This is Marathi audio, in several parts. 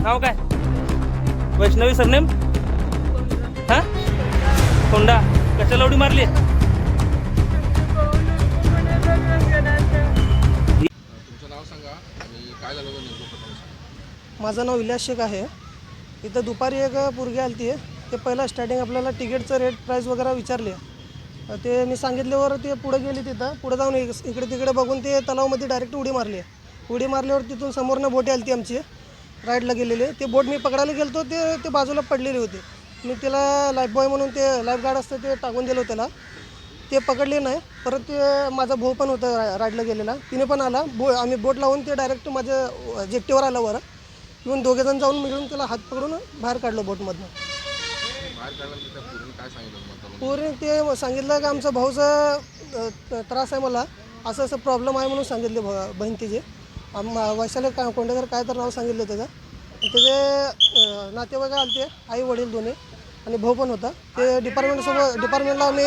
नाव काय? वैष्णवी सरनेम? हा? होंडा कशाला उडी मारली? सांगा. आणि काय झालं होतं नेमकं प्रकरण सांगा. माझं नाव विलास शेख आहे. इथं दुपारी एक पोरगी आली ती ते पहिलं स्टार्टिंग आपल्याला तिकीटचं रेट प्राईस वगैरे विचारले. ते मी सांगितल्यावर ते पुढं गेली तिथं. पुढं जाऊन इक- इकडे तिकडे बघून ते तलावमध्ये डायरेक्ट उडी मारली. उडी मारल्यावर तिथून समोरनं बोटी आली ती आमची राईडला गेलेली. ते बोट मी पकडायला गेलतो. ते ते बाजूला पडलेली होती. मी तिला लाईफ बॉय म्हणून ते लाईफ गार्ड असतं ते टाकून दिलं त्याला. ते पकडले नाही. परत ते माझा भाऊ पण होता रा- राईडला गेलेला. तिने पण आला. बो आम्ही बोट लावून ते डायरेक्ट माझ्या जेट्टीवर आलं वर. येऊन दोघेजण जाऊन मिळून त्याला हात पकडून बाहेर काढलं बोटमधनं. बाहेर पूर्ण ते सांगितलं की आमचा भाऊचा त्रास आहे मला. असं असं प्रॉब्लेम आहे म्हणून सांगितले भ बहीण तिचे आम वैशाली का कोंडेकर काय तर नाव सांगितलं त्याचं. त्याचे नातेवाईक आले ते आई वडील दोन्ही. आणि भाऊ पण होता. ते डिपार्टमेंटसोबत डिपार्टमेंटला आम्ही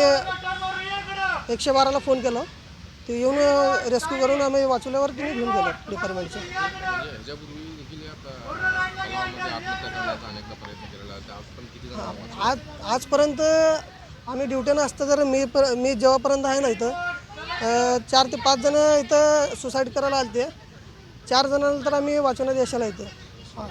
एकशे बाराला फोन केला. ते येऊन रेस्क्यू करून आम्ही वाचवल्यावर तिने घेऊन गेलो डिपार्टमेंटचं म्हणजे ह्याच्यापूर्वी देखील या त- तलावामध्ये आत्महत्या करण्याचा अनेकदा प्रयत्न केलेला आहे आज पण किती जण वाचले? आज आजपर्यंत आम्ही ड्युटीनं असतं तर मी पर मी जेव्हापर्यंत आहे ना इथं अं, चार ते पाच जण इथं सुसाईड करायला आले ते चार जणांना तर आम्ही वाचवण्यात यशाला इथं हां.